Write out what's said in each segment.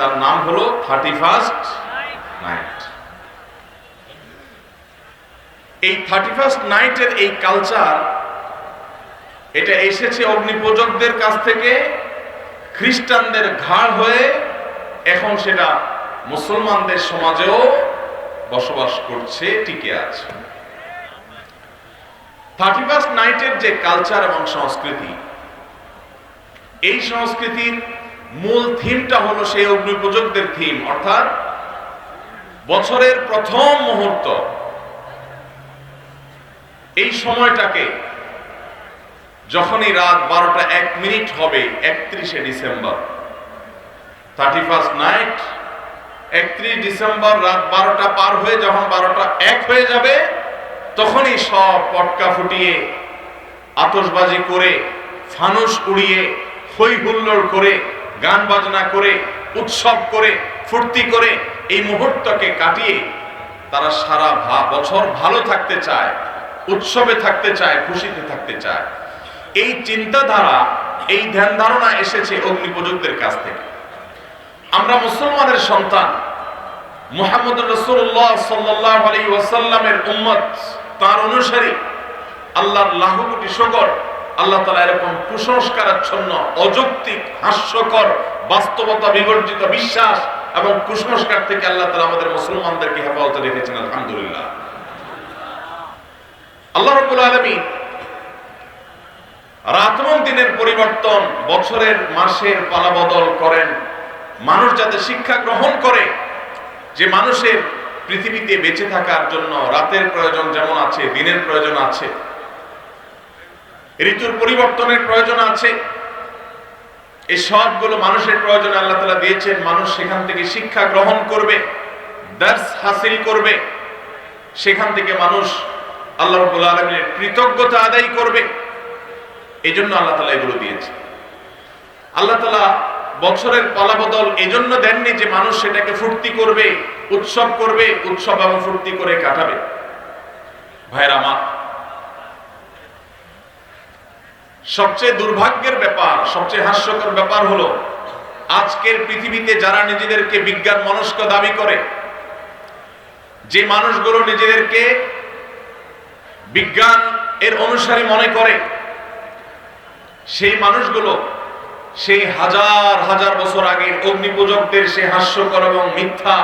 তার নাম হলো থার্টি ফার্স্ট নাইট। এই থার্টি ফার্স্ট নাইটের এই কালচার, এটা এসেছে অগ্নিপূজকদের কাছ থেকে, খ্রিস্টানদের ঘাড় হয়ে এখন সেটা মুসলমানদের সমাজেও বসবাস করছে, টিকে আছে। থার্টি ফার্স্ট নাইটের যে কালচার এবং সংস্কৃতি, এই সংস্কৃতির মূল থিমটা হলো সেই অগ্নিপূজকদের থিম, অর্থাৎ বছরের প্রথম মুহূর্ত। এই সময়টাকে যখনই রাত বারোটা এক মিনিট হবে, একত্রিশে ডিসেম্বর থার্টি ফার্স্ট নাইট একত্রিশ ডিসেম্বর রাত বারোটা পার হয়ে যখন বারোটা এক হয়ে যাবে, তখনই সব পটকা ফুটিয়ে আতসবাজি করে, ফানুস উড়িয়ে হই হুল্লোড় করে গান বাজনা করে, উৎসব করে, ফুর্তি করে এই মুহূর্তকে কাটিয়ে তারা সারা বছর ভালো থাকতে চায়, উৎসবে থাকতে চায়, খুশিতে থাকতে চায়। এই চিন্তাধারা, এই ধ্যান ধারণা এসেছে অগ্নিপূজকদের কাছ থেকে। আমরা মুসলমানের সন্তান, মোহাম্মদ রসুল্লাহ সাল্লাহ আলী ওয়াসাল্লামের উম্মত, তার অনুসারী আল্লাহর লাহু কোটি শকর আল্লাহ তালা এরকম কুসংস্কারাচ্ছন্ন, অযৌক্তিক, হাস্যকর, বাস্তবতা বিবর্জিত বিশ্বাস এবং কুসংস্কার থেকে আল্লাহ তালা আমাদের মুসলমানদেরকে হেফাজতে রেখেছেন, আলহামদুলিল্লাহ। আল্লাহ রবুল আলমী রাত দিনের পরিবর্তন বছরের মাসের পালাবদল করেন। মানুষ যাতে শিক্ষা গ্রহণ করে যে মানুষের পৃথিবীতে বেঁচে থাকার জন্য রাতের প্রয়োজন যেমন আছে, দিনের প্রয়োজন আছে ঋতুর পরিবর্তনের প্রয়োজন আছে। এই সবগুলো মানুষের প্রয়োজন আল্লাহ তালা দিয়েছেন। মানুষ সেখান থেকে শিক্ষা গ্রহণ করবে দার্স হাসিল করবে। সেখান থেকে মানুষ আল্লাহ রবুল আলমের কৃতজ্ঞতা আদায় করবে। এই জন্য আল্লাহ তালা এগুলো দিয়েছে আল্লাহ তালা বছরের পালাবদল এই জন্য দেননি যে মানুষ সেটাকে ফুর্তি করবে, উৎসব করবে, উৎসব এবং ফুর্তি করে কাটাবে। ভাইরা মা সবচেয়ে দুর্ভাগ্যের ব্যাপার, সবচেয়ে হাস্যকর ব্যাপার হলো, আজকের পৃথিবীতে যারা নিজেদেরকে বিজ্ঞান মনস্ক দাবি করে, যে মানুষগুলো নিজেদেরকে বিজ্ঞান এর অনুসারী মনে করে, সেই মানুষগুলো সেই হাজার হাজার বছর আগের অগ্নিপূজকদের সেই হাস্যকর এবং মিথ্যা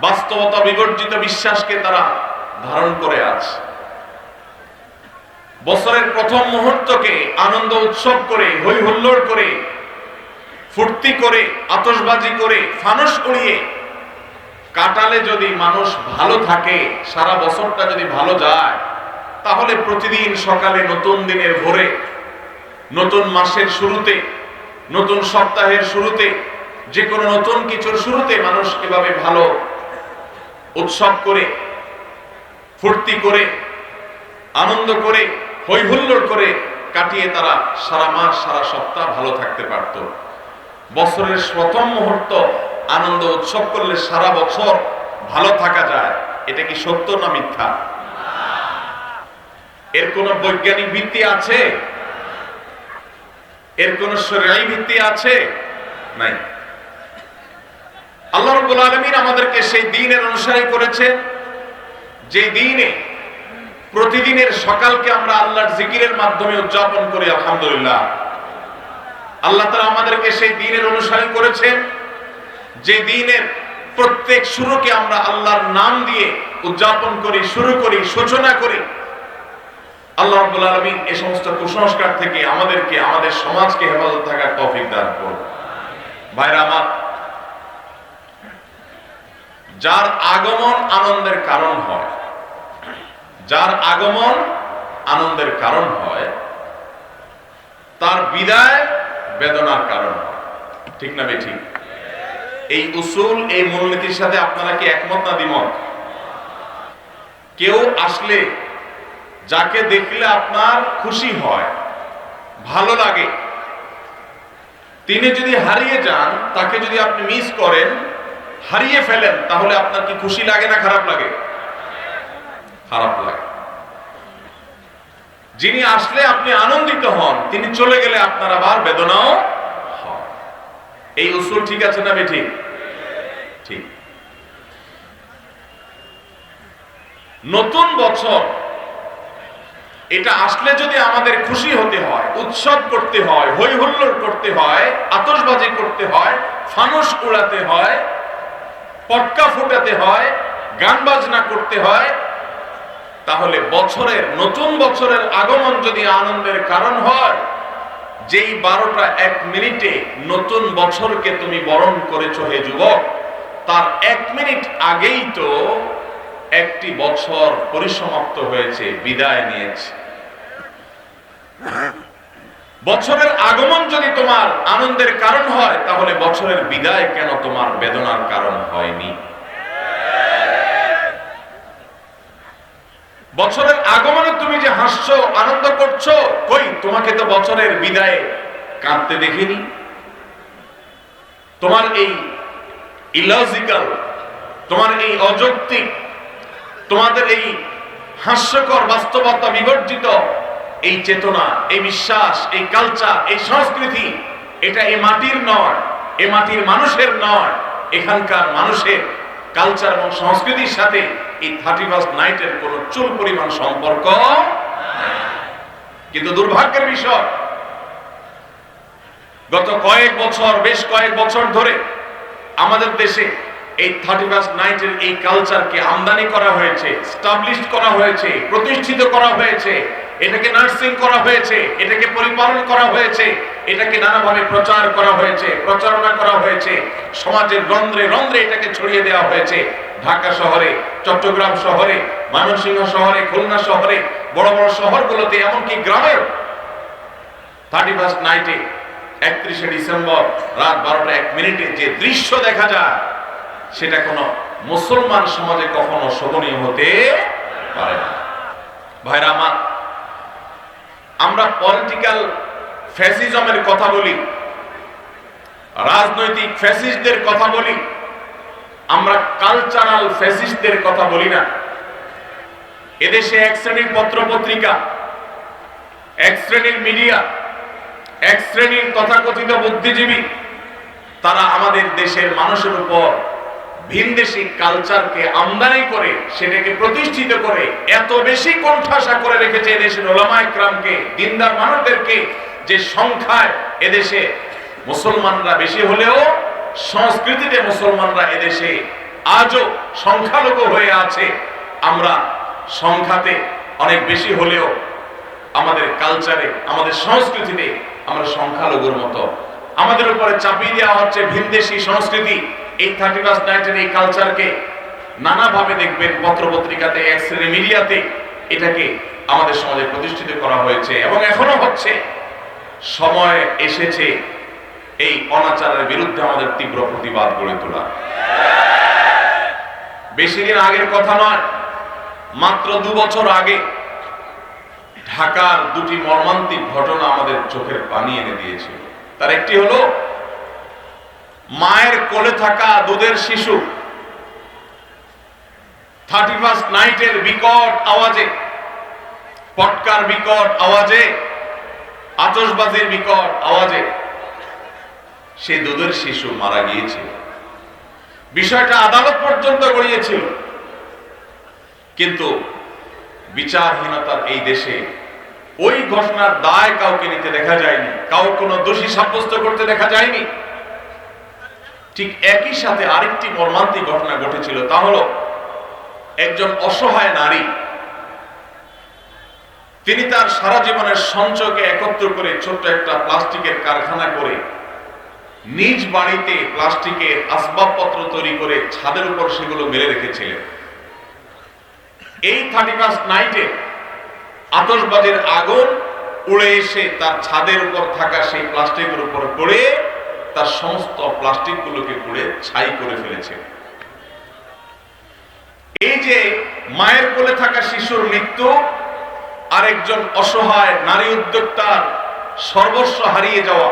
বাস্তবতা বিবর্জিত বিশ্বাসকে তারা ধারণ করে আছে বছরের প্রথম মুহূর্তকে আনন্দ উৎসব করে হই হুল্লোড় করে, ফুর্তি করে আতসবাজি করে, ফানস উড়িয়ে, কাটালে যদি মানুষ ভালো থাকে, সারা বছরটা যদি ভালো যায়, তাহলে প্রতিদিন সকালে নতুন দিনের ভোরে, নতুন মাসের শুরুতে, নতুন সপ্তাহের শুরুতে, যে কোনো নতুন কিছুর শুরুতে মানুষ এভাবে ভালো উৎসব করে, ফুর্তি করে, আনন্দ করে হই হুল্লোড় করে কাটিয়ে তারা সারা মাস, সারা সপ্তাহ ভালো থাকতে পারত। বছরের প্রথম মুহূর্ত আনন্দ উৎসব করলে সারা বছর ভালো থাকা যায়। এটা কি সত্য না মিথ্যা? এর কোন বৈজ্ঞানিক ভিত্তি আছে? এর কোন শরীরাই ভিত্তি আছে? নাই। আল্লাহ রব্বুল আলমিন আমাদেরকে সেই দিনের অনুসারী করেছে যে দিনে প্রতিদিনের সকালকে আমরা আল্লাহর জিকিরের মাধ্যমে উদযাপন করি, আলহামদুলিল্লাহ। আল্লাহ তালা আমাদেরকে সেই দিনের অনুসারী করেছেন, যে দিনের প্রত্যেক শুরুকে আমরা আল্লাহর নাম দিয়ে উদযাপন করি, শুরু করি, সূচনা করি। আল্লাহ রাব্বুল এই সমস্ত কুসংস্কার থেকে আমাদেরকে, আমাদের সমাজকে হেফাজত থাকার তৌফিক দান করুন। ভাইরা আমার, যার আগমন আনন্দের কারণ হয় যার আগমন আনন্দের কারণ হয়, তার বিদায় বেদনার কারণ ঠিক না ঠিক এই উসুল, এই মূলনীতির সাথে আপনারা কি একমত না দ্বিমত? কেউ আসলে যাকে দেখলে আপনার খুশি হয়, ভালো লাগে, তিনি যদি হারিয়ে যান, তাকে যদি আপনি মিস করেন, হারিয়ে ফেলেন, তাহলে আপনার কি খুশি লাগে না খারাপ লাগে? খারাপ লাগে। যিনি আসলে আপনি আনন্দিত হন, তিনি চলে গেলে আপনার আবার বেদনাও হয়। এই উসুল ঠিক আছে না বেঠিক? ঠিক। নতুন বছর, এটা আসলে যদি আমাদের খুশি হতে হয়, উৎসব করতে হয় হই হুল্লোড় করতে হয়, আতশবাজি করতে হয়, ফানুস উড়াতে হয়, পটকা ফুটাতে হয় গান বাজনা করতে হয় তাহলে বছরের, নতুন বছরের আগমন যদি আনন্দের কারণ হয়, যেই বারোটা এক মিনিটে নতুন বছরকে তুমি বরণ করেছ হে যুবক, তার এক মিনিট আগেই তো একটি বছর পরিসমাপ্ত হয়েছে, বিদায় নিয়েছে। বছরের আগমন যদি তোমার আনন্দের কারণ হয়, তাহলে বছরের বিদায় কেন তোমার বেদনার কারণ হয়নি বছরের আগমনে তুমি যে হাসছো, আনন্দ করছ? কই, তোমাকে তো বছরের বিদায়ে কাঁদতে দেখিনি। তোমার এই ইলজিক্যাল তোমার এই অযৌক্তিক, তোমাদের এই হাস্যকর বাস্তবতা বিবর্জিত, এই চেতনা, এই বিশ্বাস, এই কালচার এই সংস্কৃতি, এটা এই মাটির নয়, এ মাটির মানুষের নয়, এখানকার মানুষের কালচার এবং সংস্কৃতির সাথে এই থার্টি ফার্স্ট নাইটের কোন চুল পরিমাণ সম্পর্ক কিন্তু দুর্ভাগ্যের বিষয়, গত কয়েক বছর, বেশ কয়েক বছর ধরে আমাদের দেশে এই থার্টি ফার্স্ট নাইটের এই কালচারকে আমদানি করা হয়েছে স্টাবলিশ করা হয়েছে, প্রতিষ্ঠিত করা হয়েছে, এটাকে নার্সিং করা হয়েছে, এটাকে পরিপালন করা হয়েছে, এটাকে নানাভাবে প্রচার করা হয়েছে, প্রচারণা করা হয়েছে, সমাজের রন্ধ্রে রন্ধ্রে এটাকে ছড়িয়ে দেওয়া হয়েছে। ঢাকা শহরে, চট্টগ্রাম শহরে ময়মনসিংহ শহরে, খুলনা শহরে বড় বড় শহরগুলোতে, এমনকি গ্রামেও থার্টি ফার্স্ট নাইটে একত্রিশে ডিসেম্বর, রাত বারোটা এক মিনিটে যে দৃশ্য দেখা যায়, সেটা কোনো মুসলমান সমাজে কখনো শোভনীয় হতে পারে না। ভাইরা আমার, আমরা পলিটিক্যাল ফ্যাসিজমের কথা বলি, রাজনৈতিক ফ্যাসিস্টদের কথা বলি, আমরা কালচারাল ফ্যাসিস্টদের কথা বলি না। এদেশে এক শ্রেণির পত্র পত্রিকা এক শ্রেণির মিডিয়া, এক শ্রেণির তথাকথিত বুদ্ধিজীবী, তারা আমাদের দেশের মানুষের উপর ভিনদেশি কালচারকে আমদানি করে, সেটাকে প্রতিষ্ঠিত করে, এত বেশি কণ্ঠাসা করে রেখেছে এদেশের ওলামায় ক্রামকে দিনদার মানুষদেরকে, যে সংখ্যায় এদেশে মুসলমানরা বেশি হলেও সংস্কৃতিতে মুসলমানরা এদেশে আজও সংখ্যালঘু হয়ে আছে। আমরা সংখ্যাতে অনেক বেশি হলেও আমাদের কালচারে আমাদের সংস্কৃতিতে আমরা সংখ্যালঘুর মতো। আমাদের উপরে চাপিয়ে দেওয়া হচ্ছে ভিনদেশি সংস্কৃতি। এই থার্টি ফার্স্ট নাইটের এই কালচারকে নানাভাবে দেখবেন পত্র পত্রিকাতে এক মিডিয়াতে। এটাকে আমাদের সমাজে প্রতিষ্ঠিত করা হয়েছে এবং এখনও হচ্ছে। সময় এসেছে এই অনাচারের বিরুদ্ধে আমাদের তীব্র প্রতিবাদ গড়ে তোলা বেশি দিন আগের কথা নয় মাত্র দু বছর আগে ঢাকার দুটি মর্মান্তিক ঘটনা আমাদের চোখের পানি এনে দিয়েছিল। তার একটি হলো, মায়ের কোলে থাকা দুধের শিশু থার্টি ফার্স্ট নাইটের বিকট আওয়াজে, পটকার বিকট আওয়াজে আতসবাজির বিকট আওয়াজে সেই দুধের শিশু মারা গিয়েছিল। বিষয়টা আদালত পর্যন্ত গড়িয়েছিল। কিন্তু বিচারহীনতার এই দেশে ওই ঘটনার দায় কাউকে নিতে দেখা যায়নি, কাউ কোনো দোষী সাব্যস্ত করতে দেখা যায়নি। ঠিক একই সাথে আরেকটি মর্মান্তিক ঘটনা ঘটেছিল, তা হলো একজন অসহায় নারী, তিনি তার সারা জীবনের সঞ্চয়কে একত্র করে ছোট্ট একটা প্লাস্টিকের কারখানা করে নিজ বাড়িতে প্লাস্টিকের আসবাবপত্র তৈরি করে ছাদের উপর সেগুলো মেরে রেখেছিলেন। এই থার্টি ফার্স্ট নাইটে আতসবাজির আগুন উড়ে এসে তার ছাদের উপর থাকা সেই প্লাস্টিকের উপর পড়ে তার সমস্ত প্লাস্টিক গুলোকে পুড়ে ছাই করে ফেলেছে। এই যে মায়ের কোলে থাকা শিশুর মৃত্যু, আরেকজন অসহায় নারী উদ্যোক্তার সর্বস্ব হারিয়ে যাওয়া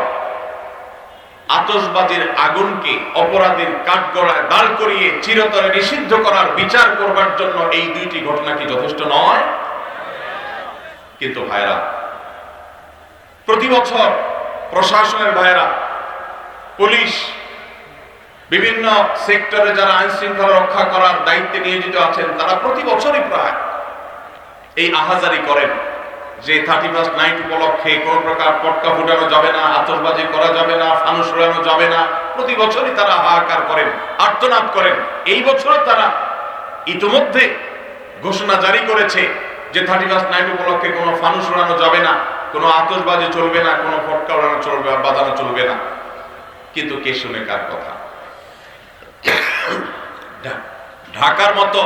আতসবাজির আগুনকে অপরাধীর কাঠগড়ায় দাঁড় করিয়ে চিরতরে নিষিদ্ধ করার বিচার করবার জন্য এই দুইটি ঘটনা কি যথেষ্ট নয়? কিন্তু ভাইরা, প্রতি বছর প্রশাসনের ভাইরা, পুলিশ, বিভিন্ন সেক্টরে যারা আইন শৃঙ্খলা রক্ষা করার দায়িত্বে নিয়োজিত আছেন, তারা প্রতি বছরই প্রায় এই আহাজারি করেন। যে থার্টি ফার্স্ট নাইট উপলক্ষে কোন প্রকার পটকা ফুটানো যাবে না, আতশবাজি করা যাবে না, ফানুস উড়ানো যাবে না, প্রতি বছরই তারা হাহাকার করেন, আর্তনাদ করেন। এই বছরও তারা ইতিমধ্যে ঘোষণা জারি করেছে যে থার্টি ফার্স্ট নাইট উপলক্ষে কোনো ফানুস উড়ানো যাবে না, কোনো আতশবাজি চলবে না, কোনো ফটকা উড়ানো চলবে, বাজানো চলবে না। কিন্তু কে শুনে কার কথা? ঢাকার মতো,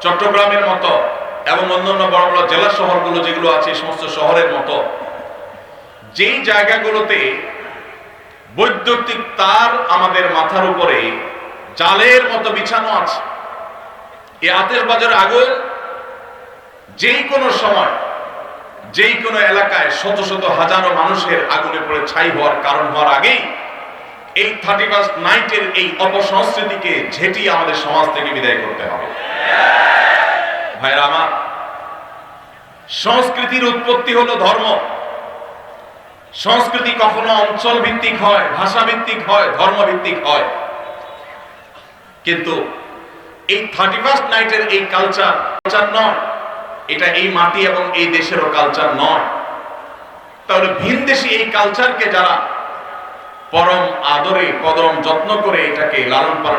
চট্টগ্রামের মতো এবং অন্যান্য বড় বড় জেলা শহরগুলো যেগুলো আছে সমস্ত শহরের মতো, যেই জায়গাগুলোতে বৈদ্যুতিক তার আমাদের মাথার উপরে জালের মতো বিছানো আছে এই আতেশবাজার আগুন যেই কোনো সময়, যেই কোনো এলাকায় শত শত হাজারো মানুষের আগুনে পড়ে ছাই হওয়ার কারণ হওয়ার আগেই এই থার্টি ফার্স্ট নাইটের এই অপসংস্কৃতিকে ঝেঁটিয়ে আমাদের সমাজ থেকে বিদায় করতে হবে। ভাইরা আমার সংস্কৃতির উৎপত্তি হলো ধর্ম। সংস্কৃতি কখনো অঞ্চল ভিত্তিক হয় ভাষা ভিত্তিক হয় ধর্ম ভিত্তিক হয়। কিন্তু এই থার্টি ফার্স্ট নাইটের এই কালচার কালচার নয়। এটা এই মাটি এবং এই দেশেরও কালচার নয়। তাহলে ভিন দেশি এই কালচারকে যারা পরম আদরে কদম যত্ন করে এটাকে লালন পালন